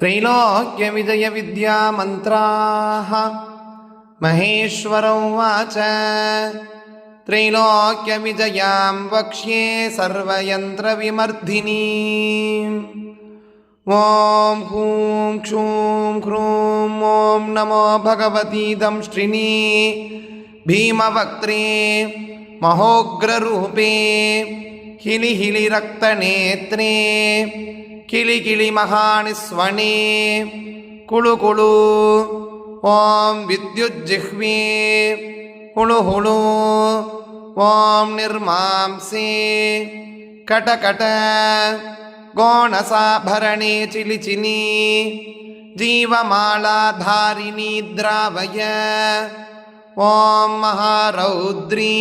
त्रैलोक्यविजयविद्यामन्त्राः महेश्वरौ watch त्रैलोक्यविजयां वक्ष्ये सर्वयन्त्रविमर्धिनी ॐ हूं क्षूं ह्रूं ॐ नमो भगवतीदंश्रिनी भीमवक्त्रे महोग्ररूपे किलिहिलिरक्तनेत्रे किलिकिलिमहानि स्वने कुलु कुलु ॐ विद्युज्जिह्वे हुणु हुणु ॐ निर्मांसि कटकट गोणसाभरणे चिलिचिनी जीवमालाधारिणी द्रावय ॐ महारौद्री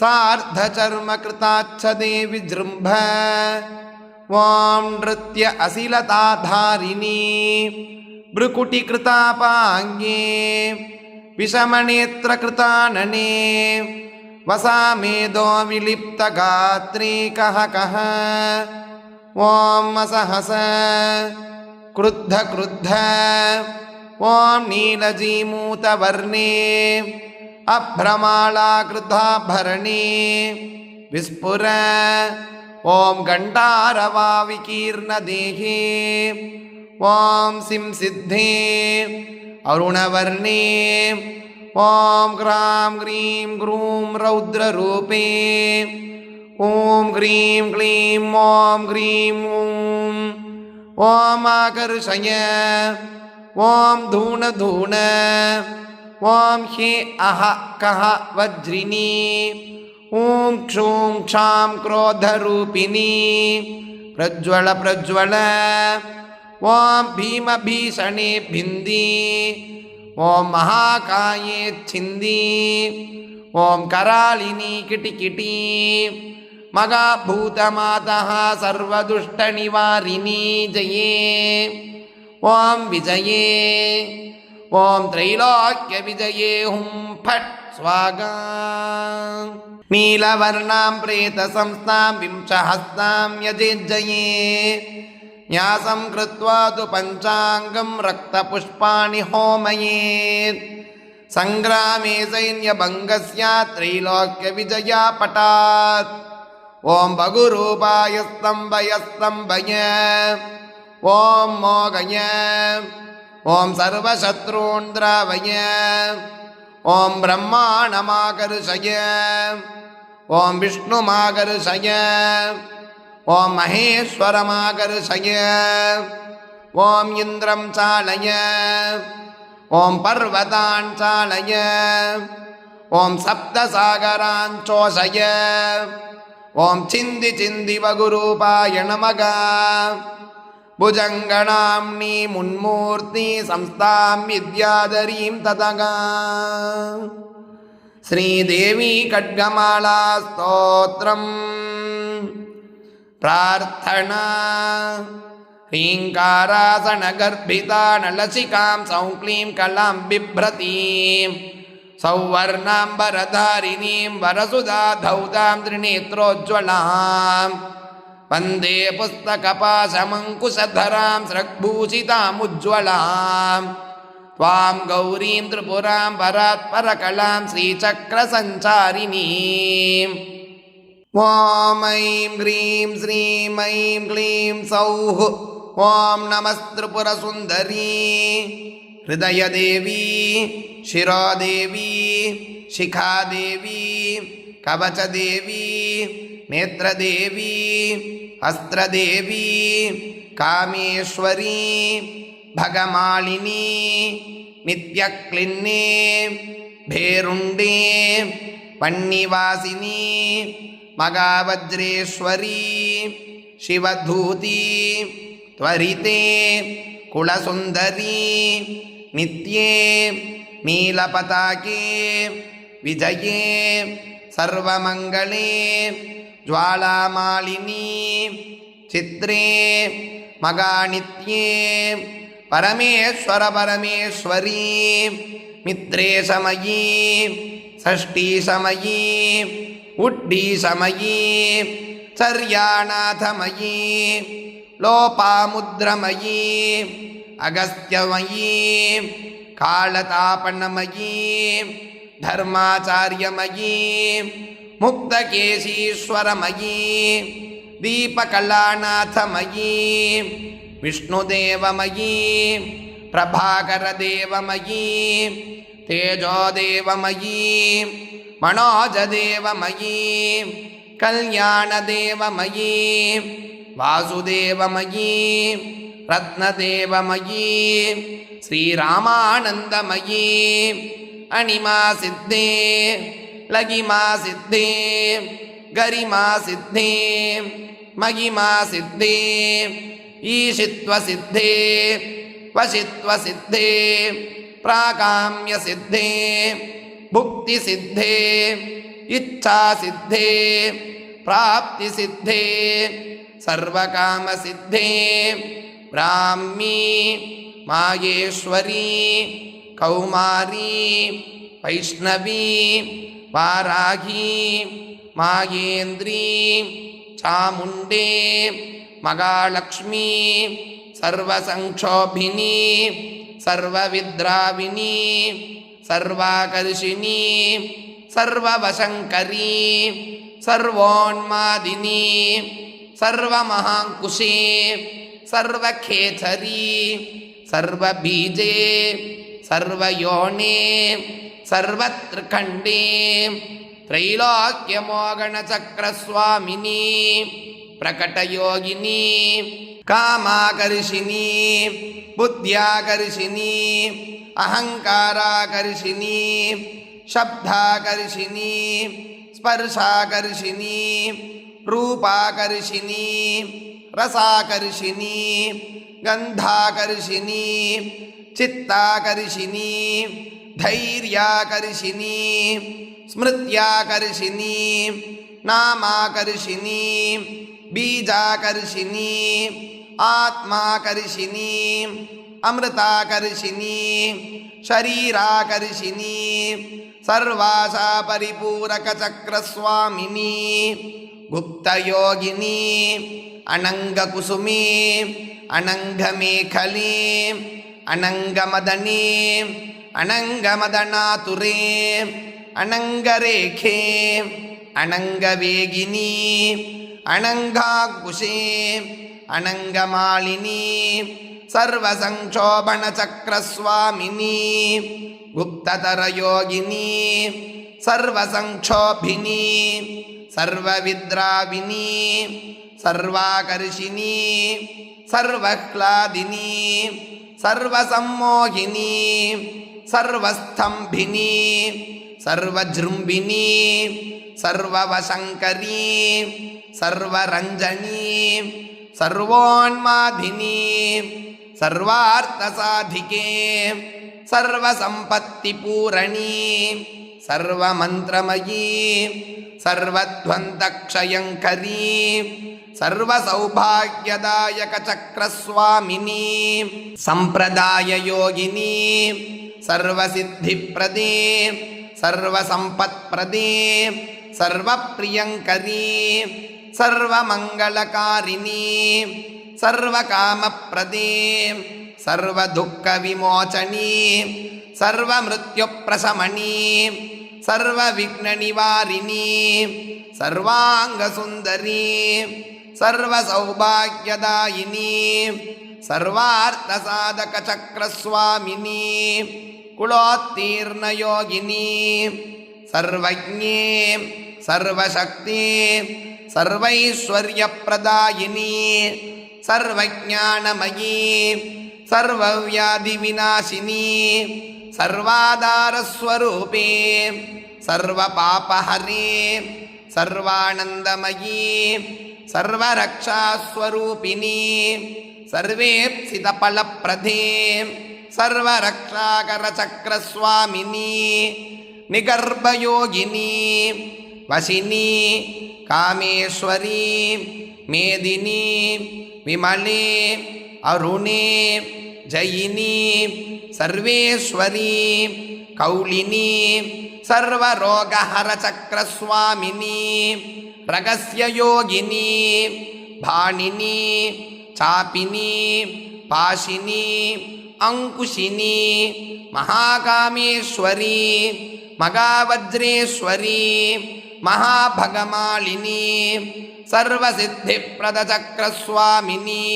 सार्धचर्मकृताच्छदे विजृम्भ वां नृत्य असिलताधारिणी भ्रुकुटिकृतापाङ्गे विषमनेत्रकृतानने वसामेदो विलिप्तगात्री कः कः ॐ असहस क्रुद्ध क्रुद्ध ॐ नीलजीमूतवर्णे अभ्रमालाकृताभरणे विस्फुर ॐ गण्डारवाविकीर्णदेहे ॐ सिं सिद्धे अरुणवर्णे ॐ ग्रां ग्रीं ग्रूं रौद्ररूपे ॐ ग्रीं क्लीं ॐ ग्रीं ॐ ॐ आकर्षय ॐ धूणधूण ॐ ह्ये अह कः वज्रिणी ॐ क्षूं क्षां क्रोधरूपिणी प्रज्वल प्रज्वल ॐ भीमभीषणे भिन्दी ॐ महाकाये छिन्दी ॐ करालिनी किटिकिटी मगाभूतमातः सर्वदुष्टनिवारिणी जये ॐ विजये ॐ त्रैलोक्यविजये हुं फट् स्वागा नीलवर्णां प्रेतसंस्थां विंशहस्तां यजेज्जये न्यासं कृत्वा तु पञ्चाङ्गं रक्तपुष्पाणि होमयेत् सङ्ग्रामे सैन्यभङ्गस्या त्रैलोक्यविजया पटात् ॐ बहुरूपाय स्तम्भयस्तम्भय ॐ मोघय ॐ सर्वशत्रून् द्रावय ஓம் பிரம்மாணமாகரு சய ஓம் விஷ்ணுமாகரு சய ஓம் மகேஸ்வரமாகரு சய ஓம் இந்திரம் சாலய ஓம் பர்வதான் சாலய ஓம் சப்தசாகராஞ்சோசய ஓம் சிந்தி சிந்தி வகுரூபாய நமகா भुजङ्गणाम्नी मुन्मूर्ति संस्थां विद्याधरीं ततः श्रीदेवी खड्गमाला स्तोत्रम् प्रार्थना ह्रीङ्कारासनगर्भिता नलसिकां सौक्लीं कलां बिभ्रतीं सौवर्णां वरधारिणीं वरसुधा धौतां त्रिनेत्रोज्ज्वलाम् वन्दे पुस्तकपाशमङ्कुशधरां स्रग्भूषितामुज्ज्वलां त्वां गौरीं त्रिपुरां परात्परकलां श्रीचक्रसञ्चारिणीम् ॐ ऐं ह्रीं श्रीं ऐं क्लीं सौः ॐ नमस्त्रिपुरसुन्दरी हृदयदेवी शिरादेवी शिखादेवी कवचदेवी नेत्रदेवी हस्त्रदेवी कामेश्वरी भगमालिनी नित्यक्लिन्ने भेरुण्डे पण्णिवासिनी मगावज्रेश्वरी शिवधूती त्वरिते कुलसुन्दरी नित्ये नीलपताके विजये सर्वमङ्गले ज्वालामालिनी चित्रे मगानित्ये परमेश्वरपरमेश्वरी मित्रे समयी षष्ठीसमयी उड्ढीसमयी चर्यानाथमयी लोपामुद्रमयी अगस्त्यमयी कालतापनमयी धर्माचार्यमयी मुक्तकेशीश्वरमयी दीपकलानाथमयी विष्णुदेवमयी प्रभाकरदेवमयी तेजोदेवमयी मनोजदेवमयी कल्याणदेवमयी वासुदेवमयी रत्नदेवमयी श्रीरामानन्दमयी अणिमा सिद्धे லகிமா சித்தி கரிமா சித்தி மகிமா சித்தி ஈஷித்வ சித்தி வசித்வ சித்தி பிராகாமிய சித்தி புக்தி சித்தி இச்சா சித்தி பிராப்தி சித்தி சர்வகாம சித்தி பிராமி மாயேஸ்வரி கௌமாரி வைஷ்ணவி வாராகி மாகேந்திரி சாமுண்டே மகாலக்ஷ்மி சர்வசங்கோபினி சர்வவித்ராவினி சர்வாகர்ஷினி சர்வவசங்கரி சர்வோன்மாதினி சர்வமஹாங்குஷே சர்வகேசரி சர்வபீஜே சர்வயோனே सर्वत्र स्वामिनी प्रकट प्रकटयोगिनी कामाकर्षिणी बुद्ध्याकर्षिणी अहंकाराकर्षिणी शब्दाकर्षिणी स्पर्शाकर्षिणी रूपाकर्षिणी रसाकर्षिणी गंधाकर्षिणी चित्ताकर्षिणी ಧೈರ್ಯಾಕರ್ಷಿಣಿ ಸ್ಮೃತ್ಯಾಕರ್ಷಿಣಿ ನಾಮಾಕರ್ಷಿಣಿ ಬೀಜಾಕರ್ಷಿಣಿ ಆತ್ಮಾಕರ್ಷಿಣಿ ಅಮೃತಾಕರ್ಷಿಣಿ ಶರೀರಾಕರ್ಷಿಣಿ ಸರ್ವಾಸಾ ಪರಿಪೂರಕ ಚಕ್ರಸ್ವಾಮಿನಿ ಗುಪ್ತಯೋಗಿನಿ ಅನಂಗಕುಸುಮಿ ಅನಂಗಮೇಖಲಿ ಅನಂಗಮದನಿ अनङ्गमदनातुरे अनङ्गरेखे अनङ्गवेगिनी अनङ्गाकुशे अनङ्गमालिनी सर्वसङ्क्षोभणचक्रस्वामिनी गुप्ततरयोगिनी सर्वसङ्क्षोभिनी सर्वविद्राविनी सर्वाकर्षिणी सर्वह्लादिनी सर्वसम्मोहिनी சர்வஸ்தம்பினி சர்வஜிரும்பினி சர்வவசங்கரி சர்வரஞ்சனி சர்வோன்மாதினி சர்வார்த்தசாதிகே सर्वसम्पत्तिपूरणी सर्वमन्त्रमयी सर्वध्वन्तक्षयङ्करी सर्वसौभाग्यदायकचक्रस्वामिनी सम्प्रदाययोगिनी सर्वसिद्धिप्रदे सर्वसम्पत्प्रदे सर्वप्रियङ्करी सर्वमङ्गलकारिणी सर्वकामप्रदे सर्वदुःखविमोचनी सर्वमृत्युप्रशमनी सर्वविघ्ननिवारिणी सर्वाङ्गसुन्दरी सर्वसौभाग्यदायिनी सर्वार्थसाधकचक्रस्वामिनी कुलोत्तीर्णयोगिनी सर्वज्ञे सर्वशक्ति सर्वैश्वर्यप्रदायिनी सर्वज्ञानमयी सर्वव्याधिविनाशिनी सर्वाधारस्वरूपे सर्वपापहरे सर्वानन्दमयी सर्वरक्षास्वरूपिणी सर्वेप्सितफलप्रदे सर्वरक्षाकरचक्रस्वामिनी निगर्भयोगिनी वशिनी कामेश्वरी मेदिनी विमले अरुणे जयिनी सर्वेश्वरी कौलिनी सर्वरोगहरचक्रस्वामिनी रगस्ययोगिनी भाणिनी சாபினி பாஷினி அங்குஷினி மகாகாமேஸ்வரி மகாவஜ்ரேஸ்வரி மகாபகமாளினி सर्वसिद्धिप्रदचक्रस्वामिनी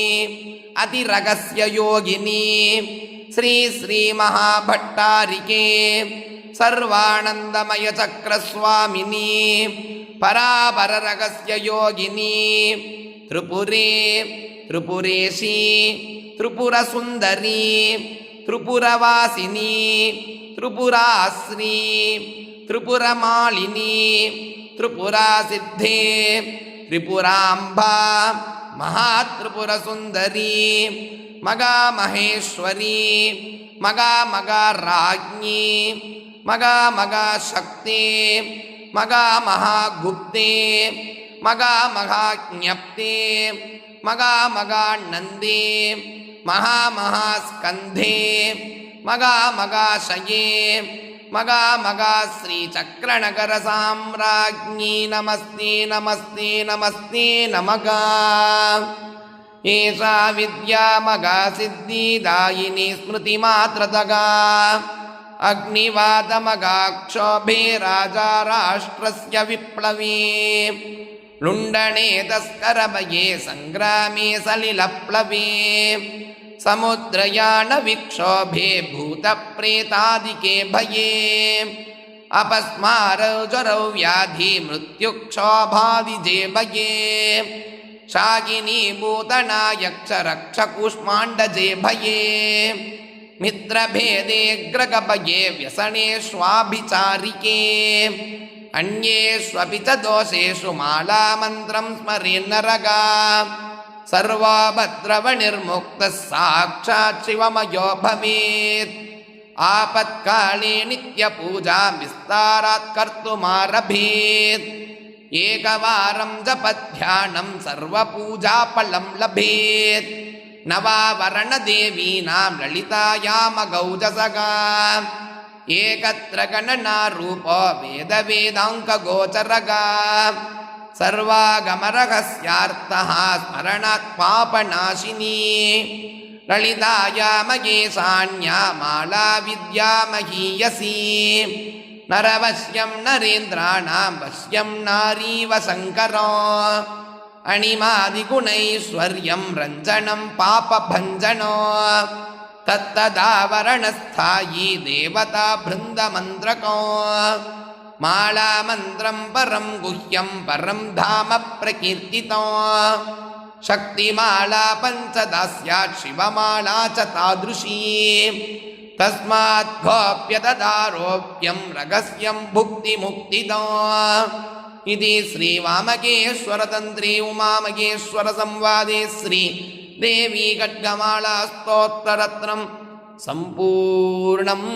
अतिरगस्ययोगिनी श्रीश्रीमहाभट्टारिके सर्वानन्दमयचक्रस्वामिनी परापररगस्य योगिनी त्रिपुरे त्रिपुरेशी त्रिपुरसुन्दरी त्रिपुरवासिनी त्रिपुराश्री त्रिपुरमालिनी त्रिपुरासिद्धे त्रिपुराम्बा महात्रिपुरसुन्दरी मगामहेश्वरी मगा मगा राज्ञी मगा मगा शक्ति मगा महागुप्ते मगा महाज्ञप्ते மகா மகா நந்தி மகா மகா ஸ்கந்தே மகா மகா ஷயே மகா மகா ஸ்ரீ சக்கரநகர சாம்ராஜ்ஞி நமஸ்தி நமஸ்தி நமஸ்தி நமகா ஏஷா வித்யா மகா சித்தி தாயினி ஸ்மிருதி மாத்திரதகா अग्निवादमगाक्षोभे राजा राष्ट्रस्य विप्लवी लुण्डणे तस्करमये सङ्ग्रामे सलिलप्लवे समुद्रयान भूतप्रेतादिके भये अपस्मारौ ज्वरौ मृत्युक्षोभादिजे भये शागिनी कूष्माण्डजे भये मित्रभेदे व्यसने स्वाभिचारिके அந்நேஸ்வபி தோஷேஷு மாலாமந்திரம் ஸ்மரீன்னரகா सर्वाभद्रवनिर्मुक्तः साक्षात् शिवमयो भवेत् आपत्काले नित्यपूजां विस्तारात् कर्तुमारभेत् एकवारं जपध्यानं सर्वपूजाफलं लभेत् नवावरणदेवीनां ललितायामगौजसगा ஏகத்திர கணனா ரூபோ வேத வேதாங்க கோச்சரகா सर्वागमरहस्यार्थः स्मरणात् पापनाशिनी ललिताया महेशान्या माला विद्या महीयसी नरवश्यं नरेन्द्राणां वश्यं नारीव शङ्करो अणिमादिगुणैश्वर्यं रञ्जनं पापभञ्जनो तत्तदावरणस्थायी देवता बृन्दमन्त्रको मालामन्त्रं परं गुह्यं परं धाम प्रकीर्तितो शक्तिमाला पञ्चदा स्यात् शिवमाला च तादृशी तस्माद्भोप्यतदारोप्यं रगस्यं भुक्तिमुक्तितो इति श्रीवामकेश्वरतन्त्रे उमामकेश्वरसंवादे श्री देवी खड्गमाला स्तोत्ररत्नं सम्पूर्णम्